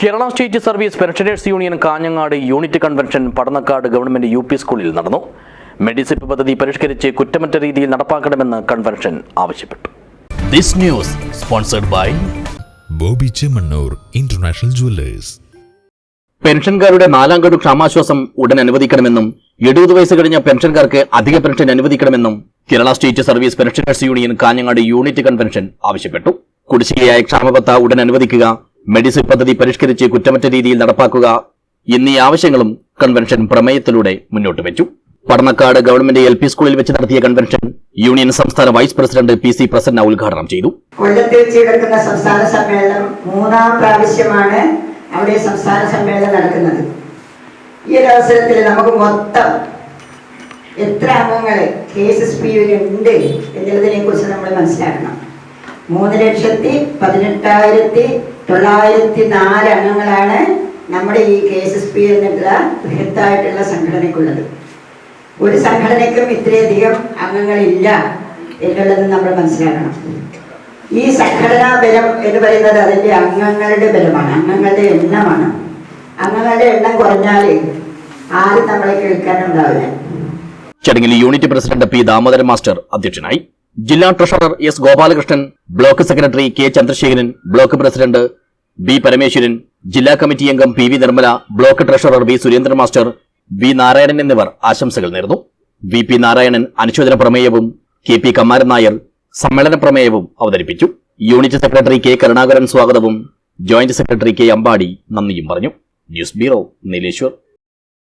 Kerala state service pensioners union Kanhangad unit convention Padannakkad government U P സ്കൂളിൽ നടന്നു. മെഡിസിപ്പ് പദ്ധതി പരിഷ്കരിച്ച് കുറ്റമറ്റ രീതിയിൽ നടപ്പാക്കണമെന്ന് കൺവെൻഷൻ ആവശ്യപ്പെട്ടു. This news sponsored by Bobby Chemmanur international jewellers. പെൻഷൻകാരുടെ നാലാം ഗഡു ക്ഷാമാശ്വാസം ഉടൻ അനുവദിക്കണമെന്നും എഴുപത് വയസ്സ് കഴിഞ്ഞ പെൻഷൻകാർക്ക് അധിക പെൻഷൻ അനുവദിക്കണമെന്നും Kerala state service pensioners union Kanhangad unit convention ആവശ്യപ്പെട്ടു. കുടിശ്ശികയായ ക്ഷാമബത്ത ഉടൻ അനുവദിക്കുക മെഡിസിൻ പദ്ധതി പരിഷ്കരിച്ച് കുറ്റമറ്റ രീതിയിൽ നടപ്പാക്കുക എന്നീ ആവശ്യങ്ങളും കൺവെൻഷൻ പ്രമേയത്തിലൂടെ മുന്നോട്ട് വെച്ചു. പടന്നക്കാട് ഗവൺമെന്റ് എൽ പി സ്കൂളിൽ വെച്ച് നടത്തിയ കൺവെൻഷൻ യൂണിയൻ സംസ്ഥാന vice president P C Prasanna ഉദ്ഘാടനം ചെയ്തു. കൊല്ലത്തിൽ വെച്ച് കിടക്കുന്ന സംസ്ഥാന സമ്മേളനം മൂന്നാം പ്രാവശ്യമാണ് അവിടെ സംസ്ഥാന സമ്മേളനം നടക്കുന്നത്. ഈ ഒരു അവസരത്തിൽ നമുക്ക് മൊത്തം എത്ര അംഗങ്ങളെ കെ എസ് എസ് പി ഉണ്ട് എന്നുള്ളതിനെ കുറിച്ച് നമ്മൾ മനസ്സിലാക്കണം. മൂന്ന് ലക്ഷത്തി പതിനെട്ടായിരത്തി തൊള്ളായിരത്തി നാല് അംഗങ്ങളാണ് നമ്മുടെ ഈ കെ എസ് എസ് പി എന്നുള്ള ബൃഹത്തായിട്ടുള്ള സംഘടനയ്ക്കുള്ളത്. ഒരു സംഘടനയ്ക്കും ഇത്രയധികം അംഗങ്ങളില്ല എന്നുള്ളത് നമ്മൾ മനസ്സിലാക്കണം. ഈ സംഘടനാ ബലം എന്ന് പറയുന്നത് അതിന്റെ അംഗങ്ങളുടെ ബലമാണ് അംഗങ്ങളുടെ എണ്ണമാണ്. അംഗങ്ങളുടെ എണ്ണം കുറഞ്ഞാൽ ആരും നമ്മളെ കേൾക്കാനുണ്ടാവില്ല. ചടങ്ങിൽ unit president P Damodaran master അധ്യക്ഷനായി. ജില്ലാ treasurer S Gopalakrishnan block secretary K Chandrasekharan block president B Parameswaran ജില്ലാ കമ്മിറ്റി അംഗം P V Nirmala block treasurer V Surendran master V Narayanan എന്നിവർ ആശംസകൾ നേർന്നു. വി പി നാരായണൻ അനുശോചന പ്രമേയവും കെ പി കമാരൻ നായർ സമ്മേളന പ്രമേയവും അവതരിപ്പിച്ചു. യൂണിറ്റ് സെക്രട്ടറി കെ കരുണാകരൻ സ്വാഗതവും ജോയിന്റ് സെക്രട്ടറി കെ അമ്പാടി നന്ദിയും പറഞ്ഞു. News bureau Nileshwar.